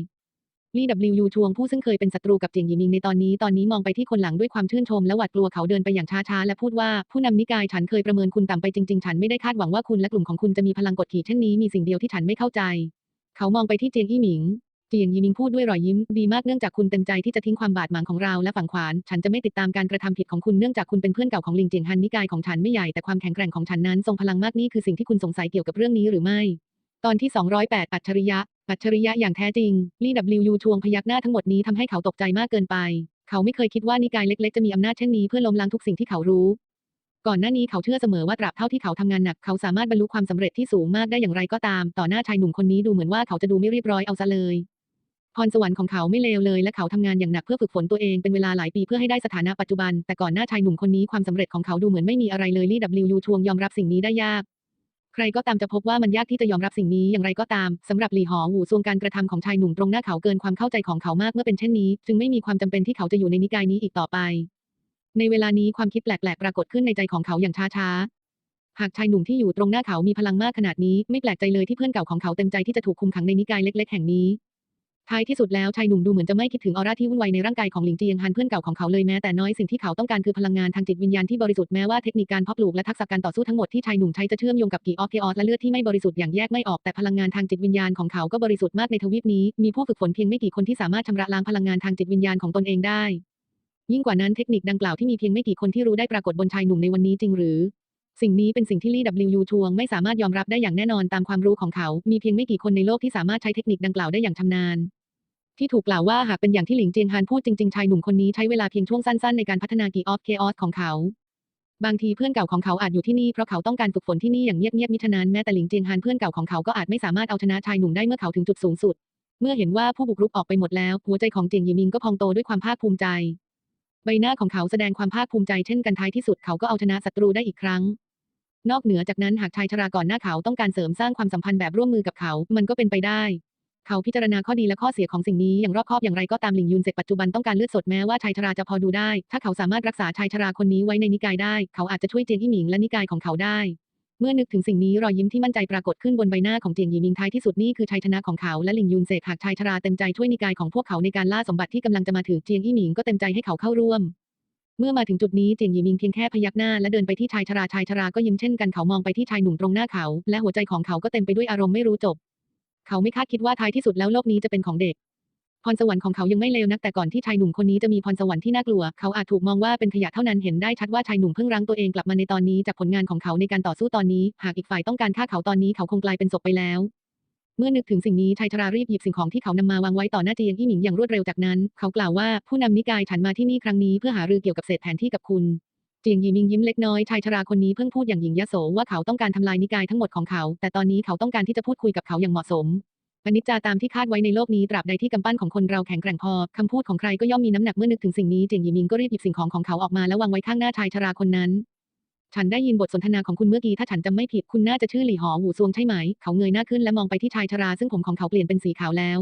ลี่ดับลิวยูชวงผู้ซึ่งเคยเป็นศัตรูกับเจียงหยิมิงในตอนนี้ตอนนี้มองไปที่คนหลังด้วยความชื่นชมและหวาดกลัวเขาเดินไปอย่างช้าๆและพูดว่าผู้นำนิกายฉันเคยประเมินคุณต่ำไปจริงๆ ฉันไม่ได้คาดหวังว่าคุณและกลุ่มของคุณจะมีพลังกดขี่เช่นนี้มีสิ่งเดียวที่ฉันไม่เข้าใจ เขามองไปที่เจียงอี้หมิงเจียงยีมิงพูดด้วยรอยยิ้มดีมากเนื่องจากคุณเต็มใจที่จะทิ้งความบาดหมางของเราและฝังขวาน ฉันจะไม่ติดตามการกระทำผิดของคุณเนื่องจากคุณเป็นเพื่อนเก่าของลิงเจียงฮันนิกายของฉันไม่ใหญ่แต่ความแข็งแกร่งของฉันนั้นทรงพลังมากนี่คือสิ่งที่คุณสงสัยเกี่ยวกับเรื่องนี้หรือไม่ ตอนที่ 208 อัจฉริยะ อัจฉริยะอย่างแท้จริง ลี่ดับลิวยูชวงพยักหน้าทั้งหมดนี้ทำให้เขาตกใจมากเกินไป เขาไม่เคยคิดว่านิกายเล็กๆ จะมีอำนาจเช่นนี้เพื่อล้มล้างทุกสิ่งที่เขารู้ ก่อนหน้านี้เขาเชื่อเสมอว่าตราบเท่าที่เขาทำงานหนัก เขาสามารถบรรลุความสำเร็จที่สูงมากได้อย่างไรก็ตาม ต่อหน้าชายหนุ่มคนนี้ดูเหมือนว่าเขาจะดูไม่เรียบร้อยเอาซะเลย พรสวรรค์ของเขาไม่เลวเลย และเขาทำงานอย่างหนักเพื่อฝึกฝนตัวเองเป็นเวลาหลายปีเพื่อให้ได้สถานะปัจจุบัน แต่ก่อนหน้าชายหนุ่มคนนี้ความสำเร็จของเขาดูเหมือนไม่มีอะไรเลยลี่ดับลิวยูชวงยอมรับสิ่งนี้ได้ยาก ใครก็ตามจะพบว่ามันยากที่จะยอมรับสิ่งนี้อย่างไรก็ตามสำหรับหลี่หอหูซวงการกระทำของชายหนุ่มตรงหน้าเขาเกินความเข้าใจของเขามากเมื่อเป็นเช่นนี้ จึงไม่มีความจำเป็นที่เขาจะอยู่ในนิกายนี้อีกต่อไป ในเวลานี้ความคิดแปลกๆปรากฏขึ้นในใจของเขาอย่างช้าๆหากชายหนุ่มที่อยู่ตรงหน้าเขามีพลังมากขนาดนี้ ไม่แปลกใจเลยที่เพื่อนเก่าของเขาเต็มใจที่จะถูกคุมขังในนิกายเล็ก ๆ แห่งนี้ ท้ายที่สุดแล้วชายหนุ่มดูเหมือนจะไม่คิดถึงออร่าที่วุ่นวายในร่างกายของหลิงเจียงฮันเพื่อนเก่าของเขาเลยแม้แต่น้อยสิ่งที่เขาต้องการคือพลังงานทางจิตวิญญาณที่บริสุทธิ์แม้ว่าเทคนิคการเพาะปลูกและทักษะการต่อสู้ทั้งหมดที่ชายหนุ่มใช้จะเชื่อมโยงกับกีออฟเคออสและเลือดที่ไม่บริสุทธิ์อย่างแยกไม่ออกแต่พลังงานทางจิตวิญญาณของเขาก็บริสุทธิ์มากในทวีปนี้มีผู้ฝึกฝนเพียงไม่กี่คนที่สามารถชำระล้างพลังงานทางจิตวิญญาณของตนเองได้ ยิ่งกว่านั้นเทคนิคดังกล่าวที่มีเพียงไม่กี่คนที่รู้ได้ปรากฏบนชายหนุ่มในวันนี้จริงหรือสิ่งนี้เป็นสิ่งที่ลี่ W ทวงไม่สามารถยอมรับได้อย่างแน่นอนตามความรู้ของเขา มีเพียงไม่กี่คนในโลกที่สามารถใช้เทคนิคดังกล่าวได้อย่างชำนาญ ที่ถูกกล่าวว่าหากเป็นอย่างที่หลิงเจียงฮานพูดจริงๆ ชายหนุ่มคนนี้ใช้เวลาเพียงช่วงสั้นๆ ในการพัฒนากีออฟเคออสของเขา บางทีเพื่อนเก่าของเขาอาจอยู่ที่นี่เพราะเขาต้องการฝึกฝนที่นี่อย่างเงียบๆมิฉะนั้นแม้แต่หลิงเจียงฮานเพื่อนเก่าของเขาก็อาจไม่สามารถเอาชนะชายหนุ่มได้เมื่อเขาถึงจุดสูงสุด เมื่อเห็นว่าผู้บุกรุกออกไปหมดแล้ว หัวใจของเจียงหยีมิงก็พองโตด้วยความภาคภูมิใจ ใบหน้าของเขาแสดงความภาคภูมิใจเช่นกันท้ายที่สุดเขาก็เอาชนะศัตรูได้อีกครั้งนอกเหนือจากนั้นหากชายชราก่อนหน้าเขาต้องการเสริมสร้างความสัมพันธ์แบบร่วมมือกับเขา มันก็เป็นไปได้ เขาพิจารณาข้อดีและข้อเสียของสิ่งนี้อย่างรอบคอบอย่างไรก็ตามหลิงยุนเซกปัจจุบันต้องการเลือดสดแม้ว่าชายชราจะพอดูได้ ถ้าเขาสามารถรักษาชายชราคนนี้ไว้ในนิกายได้ เขาอาจจะช่วยเจียงอี้หมิงและนิกายของเขาได้ เมื่อนึกถึงสิ่งนี้รอยยิ้มที่มั่นใจปรากฏขึ้นบนใบหน้าของเจียงหยีมิงท้ายที่สุดนี่คือชัยชนะของเขาและหลิงยุนเซกหากชายชราเต็มใจช่วยนิกายของพวกเขาในการล่าสมบัติที่กำลังจะมาถึงเจียงอี้หมิงก็เต็มใจให้เขาเข้าร่วมเมื่อมาถึงจุดนี้เจียงหยีมิงเพียงแค่พยักหน้าและเดินไปที่ชายชราชายชราก็ยิ้มเช่นกันเขามองไปที่ชายหนุ่มตรงหน้าเขา และหัวใจของเขาก็เต็มไปด้วยอารมณ์ไม่รู้จบ เขาไม่คาดคิดว่าท้ายที่สุดแล้วโลกนี้จะเป็นของเด็ก พรสวรรค์ของเขายังไม่เลวนักแต่ก่อนที่ชายหนุ่มคนนี้จะมีพรสวรรค์ที่น่ากลัว เขาอาจถูกมองว่าเป็นขยะเท่านั้นเห็นได้ชัดว่าชายหนุ่มเพิ่งรั้งตัวเองกลับมาในตอนนี้จากผลงานของเขาในการต่อสู้ตอนนี้ หากอีกฝ่ายต้องการฆ่าเขาตอนนี้เขาคงกลายเป็นศพไปแล้วเมื่อนึกถึงสิ่งนี้ชายชรารีบหยิบสิ่งของที่เขานำมาวางไว้ต่อหน้าเจียงอี้หมิงอย่างรวดเร็วจากนั้น เขากล่าวว่าผู้นำนิกายฉันมาที่นี่ครั้งนี้เพื่อหารือเกี่ยวกับเศษแผนที่กับคุณ เจียงยีมิงยิ้มเล็กน้อยชายชราคนนี้เพิ่งพูดอย่างหยิ่งยโสว่าเขาต้องการทำลายนิกายทั้งหมดของเขา แต่ตอนนี้เขาต้องการที่จะพูดคุยกับเขาอย่างเหมาะสมอนิจจาตามที่คาดไว้ในโลกนี้ตราบใดที่กำปั้นของคนเราแข็งแกร่งพอคำพูดของใครก็ย่อมมีน้ำหนักเมื่อนึกถึงสิ่งนี้เจียงยีมิงก็รีบหยิบสิ่งของของเขาออกมาแล้ววางไว้ข้างหน้าชายชราคนนั้น ฉันได้ยินบทสนทนาของคุณเมื่อกี้ถ้าฉันจำไม่ผิดคุณน่าจะชื่อหลี่หอหูซวงใช่ไหม เขาเงยหน้าขึ้นและมองไปที่ชายชราซึ่งผมของเขาเปลี่ยนเป็นสีขาวแล้ว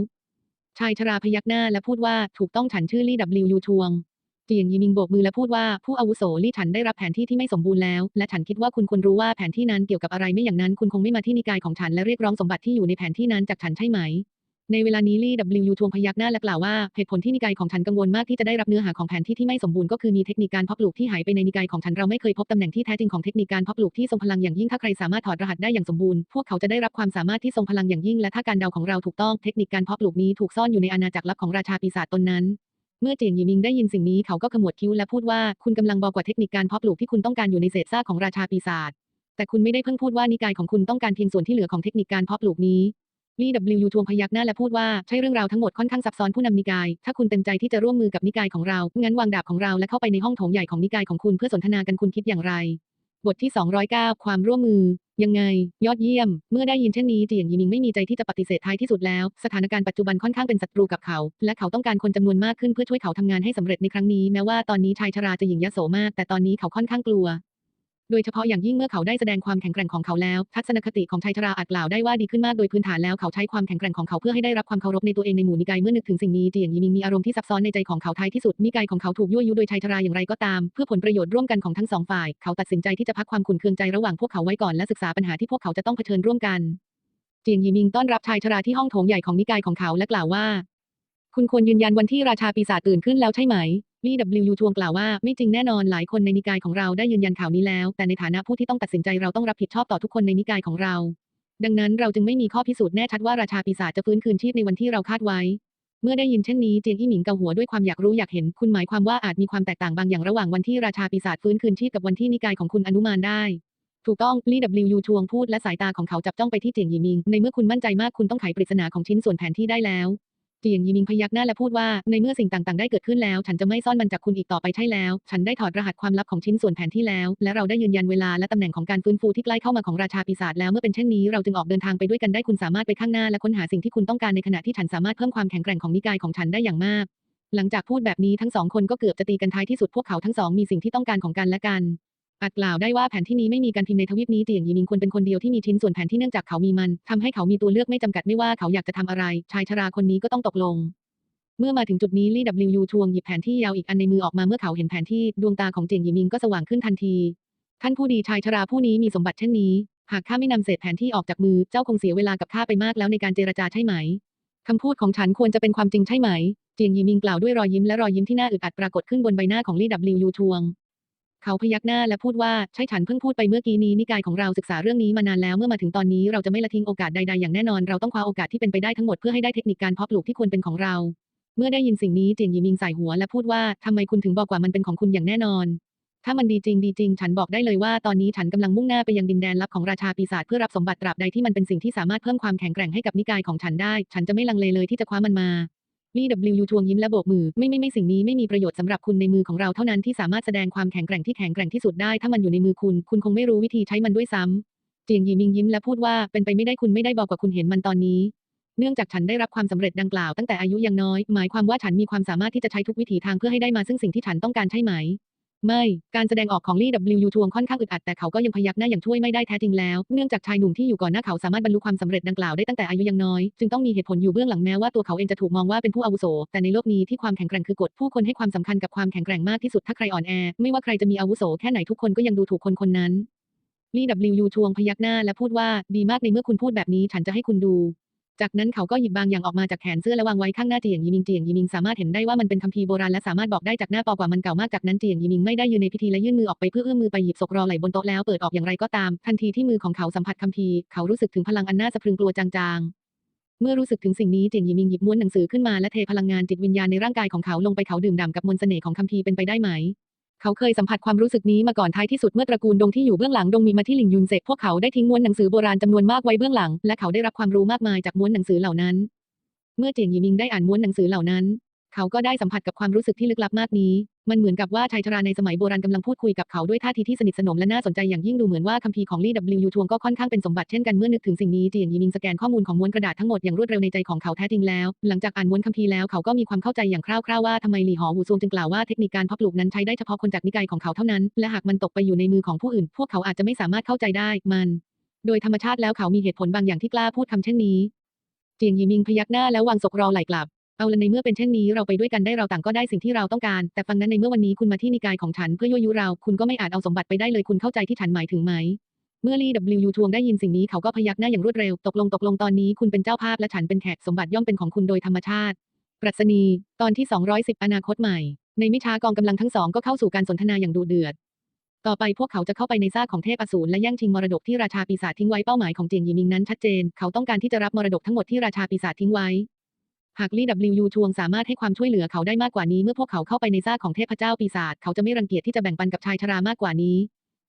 ชายชราพยักหน้าและพูดว่าถูกต้องฉันชื่อลี่ W ทวง เจียงยีมิงโบกมือและพูดว่าผู้อาวุโสลี่ฉันได้รับแผนที่ที่ไม่สมบูรณ์แล้ว และฉันคิดว่าคุณควรรู้ว่าแผนที่นั้นเกี่ยวกับอะไรไม่อย่างนั้นคุณคงไม่มาที่นิกายของฉันและเรียกร้องสมบัติที่อยู่ในแผนที่นั้นจากฉันใช่ไหม ในเวลานี้ลี่ W ทวงพยักหน้าและกล่าวว่าเหตุผลที่นิกายของฉันกังวลมากที่จะได้รับเนื้อหาของแผนที่ที่ไม่สมบูรณ์ก็คือมีเทคนิคการเพาะปลูกที่หายไปในนิกายของฉันเราไม่เคยพบตำแหน่งที่แท้จริงของเทคนิคการเพาะปลูกที่ทรงพลังอย่างยิ่งถ้าใครสามารถถอดรหัสได้อย่างสมบูรณ์พวกเขาจะได้รับความสามารถที่ทรงพลังอย่างยิ่งและถ้าการเดาของเราถูกต้องเทคนิคการเพาะปลูกนี้ถูกซ่อนอยู่ในอาณาจักรลับของราชาปีศาจตนนั้น เมื่อเจียงหยีมิงได้ยินสิ่งนี้เขาก็ขมวดคิ้วและพูดว่าคุณกำลังบอกว่าเทคนิคการเพาะปลูกที่คุณต้องการอยู่ในเศษซากของราชาปีศาจแต่คุณไม่ได้เพิ่งพูดว่านิกายของคุณต้องการเพียงส่วนที่เหลือของเทคนิคการเพาะปลูกนี้ลี่ W ทวงพยักหน้าและพูดว่าใช่เรื่องราวทั้งหมดค่อนข้างซับซ้อนผู้นำนิกาย ถ้าคุณเต็มใจที่จะร่วมมือกับนิกายของเรา งั้นวางดาบของเราและเข้าไปในห้องโถงใหญ่ของนิกายของคุณเพื่อสนทนากันคุณคิดอย่างไร บทที่ 209 ความร่วมมือ ยังไง ยอดเยี่ยม เมื่อได้ยินเช่นนี้เจียงยีมิงไม่มีใจที่จะปฏิเสธท้ายที่สุดแล้ว สถานการณ์ปัจจุบันค่อนข้างเป็นศัตรูกับเขา และเขาต้องการคนจำนวนมากขึ้นเพื่อช่วยเขาทำงานให้สำเร็จในครั้งนี้แม้ว่าตอนนี้ชายชราจะหยิ่งยโสมาก แต่ตอนนี้เขาค่อนข้างกลัว โดยเฉพาะอย่างยิ่งเมื่อเขาได้แสดงความแข็งแกร่งของเขาแล้ว ทัศนคติของชายชราอาจกล่าวได้ว่าดีขึ้นมากโดยพื้นฐานแล้วเขาใช้ความแข็งแกร่งของเขาเพื่อให้ได้รับความเคารพในตัวเองในหมู่นิกายเมื่อนึกถึงสิ่งนี้เจียงยีมิงมีอารมณ์ที่ซับซ้อนในใจของเขาท้ายที่สุดนิกายของเขาถูกยั่วยุโดยชายชราอย่างไรก็ตาม เพื่อผลประโยชน์ร่วมกันของทั้งสองฝ่าย เขาตัดสินใจที่จะพักความขุ่นเคืองใจระหว่างพวกเขาไว้ก่อนและศึกษาปัญหาที่พวกเขาจะต้องเผชิญร่วมกันเจียงยีมิงต้อนรับชายชราที่ห้องโถงใหญ่ของนิกายของเขาและกล่าวว่า คุณควรยืนยันวันที่ราชาปีศาจตื่นขึ้นแล้วใช่ไหม ลี่ W ทวงกล่าวว่าไม่จริงแน่นอนหลายคนในนิกายของเราได้ยืนยันข่าวนี้แล้ว แต่ในฐานะผู้ที่ต้องตัดสินใจเราต้องรับผิดชอบต่อทุกคนในนิกายของเรา ดังนั้นเราจึงไม่มีข้อพิสูจน์แน่ชัดว่าราชาปีศาจจะฟื้นคืนชีพในวันที่เราคาดไว้ เมื่อได้ยินเช่นนี้เจียงอี้หมิงเกาหัวด้วยความอยากรู้อยากเห็น คุณหมายความว่าอาจมีความแตกต่างบางอย่างระหว่างวันที่ราชาปีศาจฟื้นคืนชีพกับวันที่นิกายของคุณอนุมานได้ถูกต้องลี่ W ทวงพูดและสายตาของเขาจับจ้องไปที่เจียงยีมิง ในเมื่อคุณมั่นใจมากคุณต้องไขปริศนาของชิ้นส่วนแผนที่ได้แล้ว เจียงยีมิงพยักหน้าและพูดว่า ในเมื่อสิ่งต่างๆ ได้เกิดขึ้นแล้ว ฉันจะไม่ซ่อนมันจากคุณอีกต่อไปใช่แล้ว ฉันได้ถอดรหัสความลับของชิ้นส่วนแผนที่แล้ว และเราได้ยืนยันเวลาและตำแหน่งของการฟื้นฟูที่ใกล้เข้ามาของราชาปีศาจแล้วเมื่อเป็นเช่นนี้เราจึงออกเดินทางไปด้วยกันได้คุณสามารถไปข้างหน้าและค้นหาสิ่งที่คุณต้องการในขณะที่ฉันสามารถเพิ่มความแข็งแกร่งของนิกายของฉันได้อย่างมาก หลังจากพูดแบบนี้ทั้งสองคนก็เกือบจะตีกันท้ายที่สุดพวกเขาทั้งสองมีสิ่งที่ต้องการของกันและกัน อาจกล่าวได้ว่าแผนที่นี้ไม่มีการพิมพ์ในทวีปนี้เจียงยีมิงควรเป็นคนเดียวที่มีชิ้นส่วนแผนที่เนื่องจากเขามีมันทำให้เขามีตัวเลือกไม่จำกัดไม่ว่าเขาอยากจะทำอะไร ชายชราคนนี้ก็ต้องตกลง เมื่อมาถึงจุดนี้ลี่ W ทวงหยิบแผนที่ยาวอีกอันในมือออกมาเมื่อเขาเห็นแผนที่ดวงตาของเจียงยีมิงก็สว่างขึ้นทันที ท่านผู้ดีชายชราผู้นี้มีสมบัติเช่นนี้ หากข้าไม่นำเศษแผนที่ออกจากมือเจ้าคงเสียเวลากับข้าไปมากแล้วในการเจรจาใช่ไหมคำพูดของฉันควรจะเป็นความจริงใช่ไหม เจียงยีมิงกล่าวด้วยรอยยิ้มและรอยยิ้มที่น่าอึดอัดปรากฏขึ้นบนใบหน้าของลี่ดับลิวยูทวง เขาพยักหน้าและพูดว่าใช่ฉันเพิ่งพูดไปเมื่อกี้นี้นิกายของเราศึกษาเรื่องนี้มานานแล้วเมื่อมาถึงตอนนี้เราจะไม่ละทิ้งโอกาสใดๆอย่างแน่นอนเราต้องคว้าโอกาสที่เป็นไปได้ทั้งหมดเพื่อให้ได้เทคนิคการเพาะปลูกที่ควรเป็นของเรา เมื่อได้ยินสิ่งนี้เจียงยีมิงใส่หัวและพูดว่าทำไมคุณถึงบอกว่ามันเป็นของคุณอย่างแน่นอน ถ้ามันดีจริงดีจริง ฉันบอกได้เลยว่าตอนนี้ฉันกำลังมุ่งหน้าไปยังดินแดนลับของราชาปีศาจเพื่อรับสมบัติตราบใดที่มันเป็นสิ่งที่สามารถเพิ่มความแข็งแกร่งให้กับนิกายของฉันได้ ฉันจะไม่ลังเลเลยที่จะคว้ามันมา ลี่ดับลิวยูทวงยิ้มและโบกมือ ไม่ไม่ไม่สิ่งนี้ไม่มีประโยชน์สำหรับคุณในมือของเราเท่านั้นที่สามารถแสดงความแข็งแกร่งที่แข็งแกร่งที่สุดได้ ถ้ามันอยู่ในมือคุณ คุณคงไม่รู้วิธีใช้มันด้วยซ้ำเจียงยีมิงยิ้มและพูดว่าเป็นไปไม่ได้คุณไม่ได้บอกว่าคุณเห็นมันตอนนี้ เนื่องจากฉันได้รับความสำเร็จดังกล่าวตั้งแต่อายุยังน้อย หมายความว่าฉันมีความสามารถที่จะใช้ทุกวิถีทางเพื่อให้ได้มาซึ่งสิ่งที่ฉันต้องการใช่ไหม ไม่ การแสดงออกของลี่ W ทวงค่อนข้างอึดอัดแต่เขาก็ยังพยักหน้าอย่างช่วยไม่ได้แท้จริงแล้ว เนื่องจากชายหนุ่มที่อยู่ก่อนหน้าเขาสามารถบรรลุความสำเร็จดังกล่าวได้ตั้งแต่อายุยังน้อย จึงต้องมีเหตุผลอยู่เบื้องหลังแม้ว่าตัวเขาเองจะถูกมองว่าเป็นผู้อาวุโส แต่ในโลกนี้ที่ความแข็งแกร่งคือกฎผู้คนให้ความสำคัญกับความแข็งแกร่งมากที่สุดถ้าใครอ่อนแอไม่ว่าใครจะมีอาวุโสแค่ไหนทุกคนก็ยังดูถูกคนคนนั้นลี่ W ทวงพยักหน้าและพูดว่าดีมากในเมื่อคุณพูดแบบนี้ฉันจะให้คุณดู จากนั้นเขาก็หยิบบางอย่างออกมาจากแขนเสื้อและวางไว้ข้างหน้าเจียงยีมิงเจียงยีมิงสามารถเห็นได้ว่ามันเป็นคัมภีร์โบราณและสามารถบอกได้จากหน้าปอกว่ามันเก่ามากจากนั้นเจียงยีมิงไม่ได้ยืนในพิธีและยื่นมือออกไปเพื่อเอื้อมมือไปหยิบศกรอไหลบนโต๊ะแล้วเปิดออกอย่างไรก็ตาม ทันทีที่มือของเขาสัมผัสคัมภีร์เขารู้สึกถึงพลังอันน่าสะพรึงกลัวจางๆ เมื่อรู้สึกถึงสิ่งนี้เจียงยีมิงหยิบม้วนหนังสือขึ้นมาและเทพลังงานจิตวิญญาณในร่างกายของเขาลงไปเขาดื่มด่ำกับมนต์เสน่ห์ของคัมภีร์เป็นไปได้ไหม เขาเคยสัมผัสความรู้สึกนี้มาก่อนท้ายที่สุดเมื่อตระกูลดงที่อยู่เบื้องหลังดงมีมาที่หลิงยุนเซกพวกเขาได้ทิ้งม้วนหนังสือโบราณจำนวนมากไว้เบื้องหลัง และเขาได้รับความรู้มากมายจากม้วนหนังสือเหล่านั้น เมื่อเจียงหยีมิงได้อ่านม้วนหนังสือเหล่านั้น เขาก็ได้สัมผัสกับความรู้สึกที่ลึกลับมากนี้ มันเหมือนกับว่าชายชราในสมัยโบราณกำลังพูดคุยกับเขาด้วยท่าทีที่สนิทสนมและน่าสนใจอย่างยิ่งดูเหมือนว่าคัมภีร์ของลี่ W ทวงก็ค่อนข้างเป็นสมบัติเช่นกันเมื่อนึกถึงสิ่งนี้เจียงยีมิงสแกนข้อมูลของม้วนกระดาษทั้งหมดอย่างรวดเร็วในใจของเขาแท้จริงแล้ว หลังจากอ่านม้วนคัมภีร์แล้วเขาก็มีความเข้าใจอย่างคร่าวๆว่าทำไมหลี่หอหูซวงจึงกล่าวว่าเทคนิคการเพาะปลูกนั้นใช้ได้เฉพาะคนจากนิกายของเขาเท่านั้น และหากมันตกไปอยู่ในมือของผู้อื่น พวกเขาอาจจะไม่สามารถเข้าใจได้ มัน โดยธรรมชาติแล้วเขามีเหตุผลบางอย่างที่กล้าพูดคำเช่นนี้เจียงยีมิงพยักหน้าแล้ววางศกรอไหลกลับ เอาละในเมื่อเป็นเช่นนี้เราไปด้วยกันได้เราต่างก็ได้สิ่งที่เราต้องการ แต่ฟังนั้นในเมื่อวันนี้คุณมาที่นิกายของฉันเพื่อยั่วยุเรา คุณก็ไม่อาจเอาสมบัติไปได้เลยคุณเข้าใจที่ฉันหมายถึงไหม เมื่อลี่ W ทวงได้ยินสิ่งนี้เขาก็พยักหน้าอย่างรวดเร็ว ตกลงตกลงตอนนี้คุณเป็นเจ้าภาพและฉันเป็นแขกสมบัติย่อมเป็นของคุณโดยธรรมชาติปรัชนี ตอนที่ 210 อนาคตใหม่ ในมิชากองกำลังทั้งสองก็เข้าสู่การสนทนาอย่างดุเดือด ต่อไปพวกเขาจะเข้าไปในซากของเทพอสูรและแย่งชิงมรดกที่ราชาปีศาจทิ้งไว้เป้าหมายของเจียงหยีมิงนั้นชัดเจน เขาต้องการที่จะรับมรดกทั้งหมดที่ราชาปีศาจทิ้งไว้ หากลี่ W ทวงสามารถให้ความช่วยเหลือเขาได้มากกว่านี้เมื่อพวกเขาเข้าไปในซากของเทพเจ้าปีศาจเขาจะไม่รังเกียจที่จะแบ่งปันกับชายชรามากกว่านี้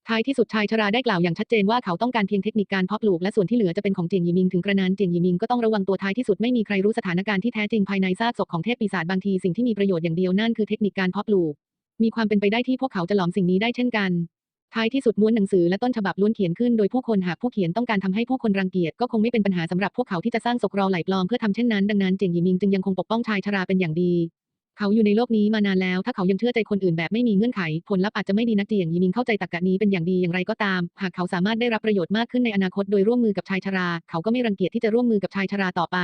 ท้ายที่สุดชายชราได้กล่าวอย่างชัดเจนว่าเขาต้องการเพียงเทคนิคการเพาะปลูกและส่วนที่เหลือจะเป็นของเจียงหยีมิงถึงกระนั้นเจียงหยีมิงก็ต้องระวังตัวท้ายที่สุดไม่มีใครรู้สถานการณ์ที่แท้จริงภายในซากศพของเทพปีศาจบางทีสิ่งที่มีประโยชน์อย่างเดียวนั่นคือเทคนิคการเพาะปลูก มีความเป็นไปได้ที่พวกเขาจะหลอมสิ่งนี้ได้เช่นกัน ท้ายที่สุดม้วนหนังสือและต้นฉบับล้วนเขียนขึ้นโดยผู้คนหากผู้เขียนต้องการทำให้ผู้คนรังเกียจก็คงไม่เป็นปัญหาสำหรับพวกเขาที่จะสร้างศกรอไหลปลอมเพื่อทำเช่นนั้นดังนั้นเจียงหยีมิงจึงยังคงปกป้องชายชราเป็นอย่างดี เขาอยู่ในโลกนี้มานานแล้ว ถ้าเขายังเชื่อใจคนอื่นแบบไม่มีเงื่อนไข ผลลัพธ์อาจจะไม่ดีนักเจียงยีมิงเข้าใจตรรกะนี้เป็นอย่างดีอย่างไรก็ตาม หากเขาสามารถได้รับประโยชน์มากขึ้นในอนาคตโดยร่วมมือกับชายชรา เขาก็ไม่รังเกียจที่จะร่วมมือกับชายชราต่อไป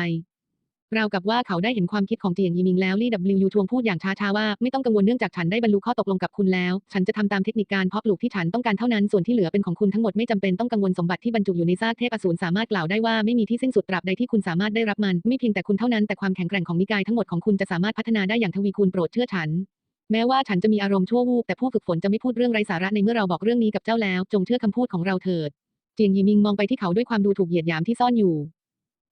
ราวกับว่าเขาได้เห็นความคิดของเจียงยีมิงแล้วลี่ W ทวงพูดอย่างช้าๆว่าไม่ต้องกังวลเนื่องจากฉันได้บรรลุข้อตกลงกับคุณแล้ว ฉันจะทำตามเทคนิคการเพาะปลูกที่ฉันต้องการเท่านั้นส่วนที่เหลือเป็นของคุณทั้งหมดไม่จำเป็นต้องกังวลสมบัติที่บรรจุอยู่ในซากเทพอสูรสามารถกล่าวได้ว่าไม่มีที่สิ้นสุดตราบใดที่คุณสามารถได้รับมันไม่เพียงแต่คุณเท่านั้นแต่ความแข็งแกร่งของนิกายทั้งหมดของคุณจะสามารถพัฒนาได้อย่างทวีคูณโปรดเชื่อฉันแม้ว่าฉันจะมีอารมณ์ชั่ววูบแต่ผู้ฝึกฝนจะไม่พูดเรื่องไร้สาระในเมื่อเราบอกเรื่องนี้กับเจ้าแล้ว จงเชื่อคำพูดของเราเถิด เจียงยีมิงมองไปที่เขาด้วยความดูถูกเหยียดหยามที่ซ่อนอยู่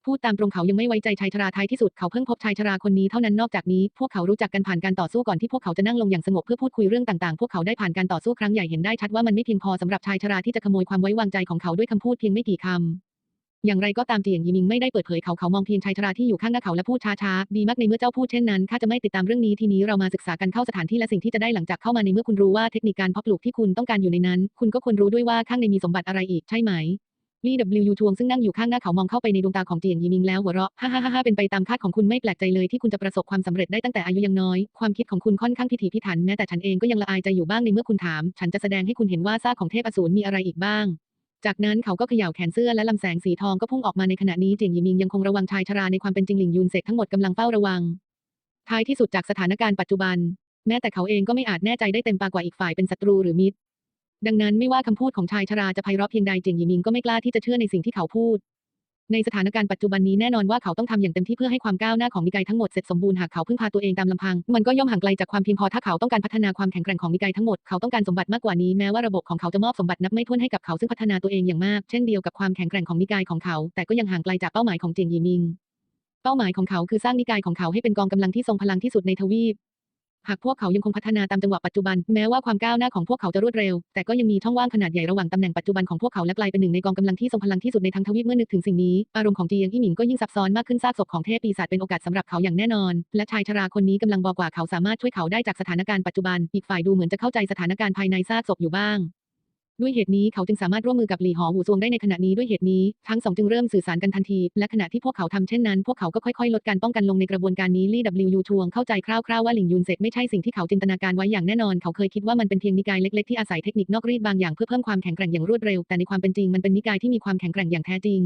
พูดตามตรงเขายังไม่ไว้ใจชายชราท้ายที่สุดเขาเพิ่งพบชายชราคนนี้เท่านั้นนอกจากนี้ พวกเขารู้จักกันผ่านการต่อสู้ก่อนที่พวกเขาจะนั่งลงอย่างสงบเพื่อพูดคุยเรื่องต่างๆ พวกเขาได้ผ่านการต่อสู้ครั้งใหญ่เห็นได้ชัดว่ามันไม่เพียงพอสำหรับชายชราที่จะขโมยความไว้วางใจของเขาด้วยคำพูดเพียงไม่กี่คำอย่างไรก็ตามเจียงยีมิงไม่ได้เปิดเผยเขาเขามองเพียงชายชราที่อยู่ข้างหน้าเขาและพูดช้าๆดีมากในเมื่อเจ้าพูดเช่นนั้นข้าจะไม่ติดตามเรื่องนี้ทีนี้เรามาศึกษากันเข้าสถานที่และสิ่งที่จะได้หลังจากเข้ามาในเมื่อคุณรู้ว่าเทคนิคการเพาะปลูกที่คุณต้องการอยู่ในนั้น คุณก็ควรรู้ด้วยว่าข้างในมีสมบัติอะไรอีกใช่ไหม ลี่ W ทวงซึ่งนั่งอยู่ข้างหน้าเขามองเข้าไปในดวงตาของเจียงยีมิงแล้วหัวเราะฮ่าฮ่าฮ่าเป็นไปตามคาดของคุณไม่แปลกใจเลยที่คุณจะประสบความสำเร็จได้ตั้งแต่อายุยังน้อย ความคิดของคุณค่อนข้างพิถีพิถันแม้แต่ฉันเองก็ยังละอายใจอยู่บ้างในเมื่อคุณถาม ฉันจะแสดงให้คุณเห็นว่าซากของเทพอสูรมีอะไรอีกบ้างจากนั้นเขาก็เขย่าแขนเสื้อและลำแสงสีทองก็พุ่งออกมาในขณะนี้เจียงยีมิงยังคงระวังชายชราในความเป็นจริงหลิงยูนเสกทั้งหมดกำลังเฝ้าระวัง ท้ายที่สุดจากสถานการณ์ปัจจุบัน แม้แต่เขาเองก็ไม่อาจแน่ใจได้เต็มปากว่าอีกฝ่ายเป็นศัตรูหรือมิตร ดังนั้นไม่ว่าคำพูดของชายชราจะไพเราะเพียงใดเจียงหยีมิงก็ไม่กล้าที่จะเชื่อในสิ่งที่เขาพูด ในสถานการณ์ปัจจุบันนี้แน่นอนว่าเขาต้องทำอย่างเต็มที่เพื่อให้ความก้าวหน้าของนิกายทั้งหมดเสร็จสมบูรณ์หากเขาพึ่งพาตัวเองตามลำพัง มันก็ย่อมห่างไกลจากความเพียงพอถ้าเขาต้องการพัฒนาความแข็งแกร่งของนิกายทั้งหมดเขาต้องการสมบัติมากกว่านี้แม้ว่าระบบของเขาจะมอบสมบัตินับไม่ถ้วนให้กับเขาซึ่งพัฒนาตัวเองอย่างมากเช่นเดียวกับความแข็งแกร่งของนิกายของเขา แต่ก็ยังห่างไกลจากเป้าหมายของเจียงหยีมิงเป้าหมายของเขาคือสร้างนิกายของเขาให้เป็นกองกำลังที่ทรงพลังที่สุดในทวีป หากพวกเขายังคงพัฒนาตามจังหวะปัจจุบัน แม้ว่าความก้าวหน้าของพวกเขาจะรวดเร็ว แต่ก็ยังมีช่องว่างขนาดใหญ่ระหว่างตำแหน่งปัจจุบันของพวกเขาและกลายเป็นหนึ่งในกองกำลังที่ทรงพลังที่สุดในทั้งทวีปเมื่อนึกถึงสิ่งนี้ อารมณ์ของจีเยียงอี้หมิงก็ยิ่งซับซ้อนมากขึ้นซากศพของเทพปีศาจเป็นโอกาสสำหรับเขาอย่างแน่นอน และชายชราคนนี้กำลังบอกว่าเขาสามารถช่วยเขาได้จากสถานการณ์ปัจจุบัน อีกฝ่ายดูเหมือนจะเข้าใจสถานการณ์ภายในซากศพอยู่บ้าง ด้วยเหตุนี้เขาจึงสามารถร่วมมือกับหลี่หอหูซวงได้ในขณะนี้ด้วยเหตุนี้ ทั้งสองจึงเริ่มสื่อสารกันทันที และขณะที่พวกเขาทำเช่นนั้น พวกเขาก็ค่อยๆ ลดการป้องกันลงในกระบวนการนี้ลี่ W ชวงเข้าใจคร่าวๆว่าหลิงยุนเซกไม่ใช่สิ่งที่เขาจินตนาการไว้อย่างแน่นอน เขาเคยคิดว่ามันเป็นเพียงนิกายเล็กๆที่อาศัยเทคนิคนอกรีดบางอย่างเพื่อเพิ่มความแข็งแกร่งอย่างรวดเร็วแต่ในความเป็นจริงมันเป็นนิกายที่มีความแข็งแกร่งอย่างแท้จริง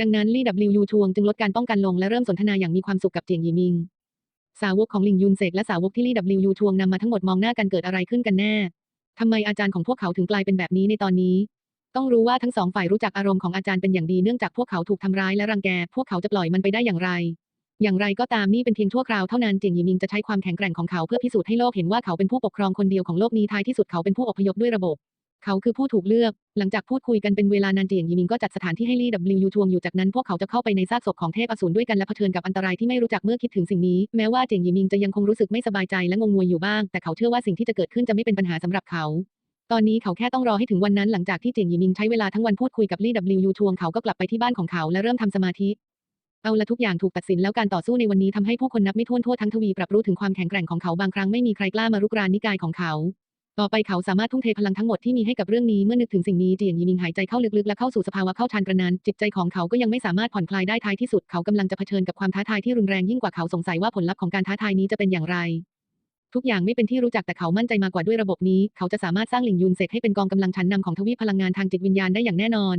ดังนั้นลี่ W ชวงจึงลดการป้องกันลงและเริ่มสนทนาอย่างมีความสุขกับเจียงหยีมิงสาวกของหลิงยุนเซกและสาวกที่ลี่ W ชวงนำมาทั้งหมดมองหน้ากันเกิดอะไรขึ้นกันแน่ ทำไมอาจารย์ของพวกเขาถึงกลายเป็นแบบนี้ในตอนนี้ ต้องรู้ว่าทั้งสองฝ่ายรู้จักอารมณ์ของอาจารย์เป็นอย่างดีเนื่องจากพวกเขาถูกทำร้ายและรังแก พวกเขาจะปล่อยมันไปได้อย่างไร อย่างไรก็ตามนี่เป็นเพียงชั่วคราวเท่านั้นเจียงหยีมิงจะใช้ความแข็งแกร่งของเขาเพื่อพิสูจน์ให้โลกเห็นว่าเขาเป็นผู้ปกครองคนเดียวของโลกนี้ท้ายที่สุดเขาเป็นผู้อพยพด้วยระบบ เขาคือผู้ถูกเลือก หลังจากพูดคุยกันเป็นเวลานานเจียงยีมิงก็จัดสถานที่ให้ลี่ W ทวงอยู่จากนั้นพวกเขาจะเข้าไปในซากศพของเทพอสูรด้วยกันและเผชิญกับอันตรายที่ไม่รู้จักเมื่อคิดถึงสิ่งนี้ แม้ว่าเจียงยีมิงจะยังคงรู้สึกไม่สบายใจและงงงวยอยู่บ้าง แต่เขาเชื่อว่าสิ่งที่จะเกิดขึ้นจะไม่เป็นปัญหาสำหรับเขา ตอนนี้เขาแค่ต้องรอให้ถึงวันนั้นหลังจากที่เจียงยีมิงใช้เวลาทั้งวันพูดคุยกับลี่ W ทวงเขาก็กลับไปที่บ้านของเขาและเริ่มทำสมาธิเอาละทุกอย่างถูกตัดสินแล้วการต่อสู้ในวันนี้ทำให้ผู้คนนับไม่ถ้วนทั่วทั้งทวีปรับรู้ถึงความแข็งแกร่งของเขาบางครั้งไม่มีใครกล้ามารุกรานนิกายของเขา ต่อไปเขาสามารถทุ่มเทพลังทั้งหมดที่มีให้กับเรื่องนี้เมื่อนึกถึงสิ่งนี้เจียงยีมิงหายใจเข้าลึกๆและเข้าสู่สภาวะเข้าฌานกระนั้น จิตใจของเขาก็ยังไม่สามารถผ่อนคลายได้ท้ายที่สุดเขากำลังจะเผชิญกับความท้าทายที่รุนแรงยิ่งกว่าเขาสงสัยว่าผลลัพธ์ของการท้าทายนี้จะเป็นอย่างไร ทุกอย่างไม่เป็นที่รู้จักแต่เขามั่นใจมากกว่าด้วยระบบนี้ เขาจะสามารถสร้างหลิงยุนเสกให้เป็นกองกำลังชั้นนำของทวีพลังงานทางจิตวิญญาณได้อย่างแน่นอน